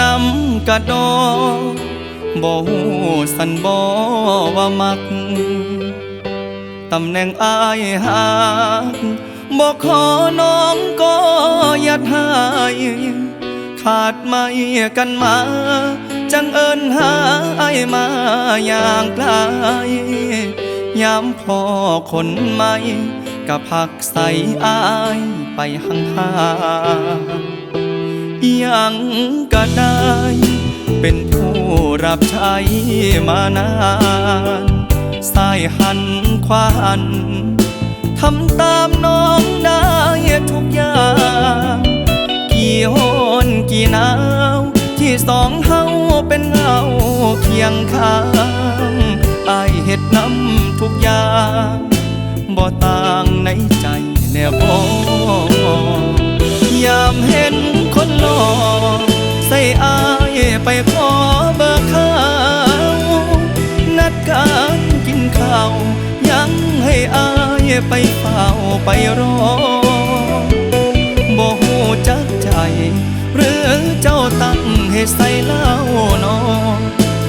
นำกระดอบ่ฮู้สันบ่ว่ามัก ตำแหน่งอายหักบอกขอน้องก็ยัดให้ขาดไม่กันมา จังเอิญหาไอมาอย่างไกลยามพอคนใหม่กับพักใส่อายไปห่างห่างๆ ยังก็ได้ เป็นผู้รับใช้มานานสายหันขวาหันทำตามน้องได้ทุกอย่าง กี่โหนกี่หนาวที่สองเฮาเป็นเงาเคียงข้างอายเฮ็ดน้ำทุกอย่างบ่ต่างในใจแน่บ่ ขอเบอร์เขานัดกันกินข้าว ยังให้อายไปเฝ้าไปรอบ่หูจักใจ หรือเจ้าตั้งให้ใส่เล่านอ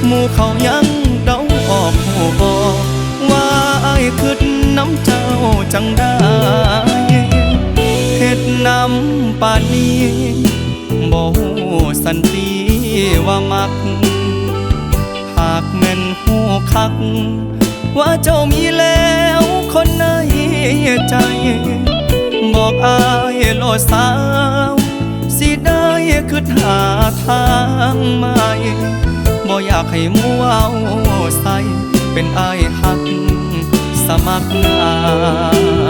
หมู่เขายังเดาออกหูบอกว่าอายคืดน้ำเจ้าจังได้เฮ็ดน้ำป่านนี้บ่หูสันติ ว่ามัก หากแม่นหูคัก ว่าเจ้ามีแล้วคนในใจ บอกอายโลดสาว สิได้คือหาทางใหม่บ่อยากให้มัวเอาใส่เป็นอายหักสมัครน้ำ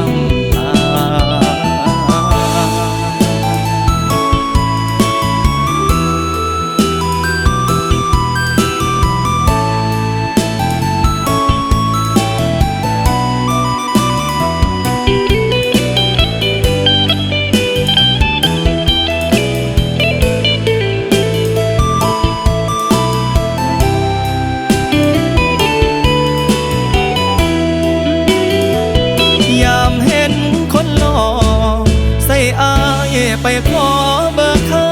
ขอเบอร์เขา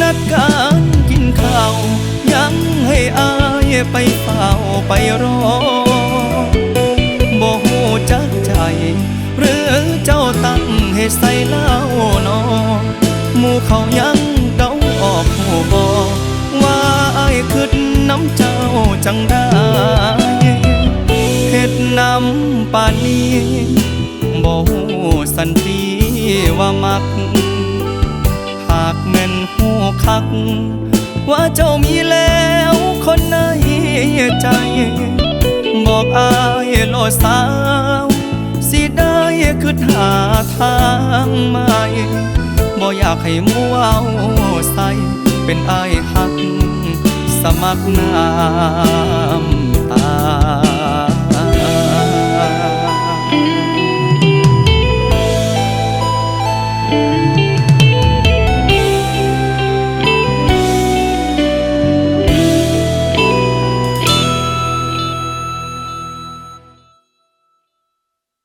นัดกันกินข้าวยังให้อายไปเฝ้าไปรอบ่หูจักใจ หรือเจ้าตั้งให้ใส่เล่านอหมู่เขายังเดาออกหูบอกว่าอายคืดน้ำเจ้าจังได้เฮ็ดน้ำป่านนี้บ่ฮู้สันติ ว่ามัก หากแม่นหูคัก ว่าเจ้ามีแล้วคนในใจ บอกอายโลสาว สิได้คือหาทางใหม่บ่อยากให้มัวเอาใส่เป็นอายหัก สมัครน้ำตา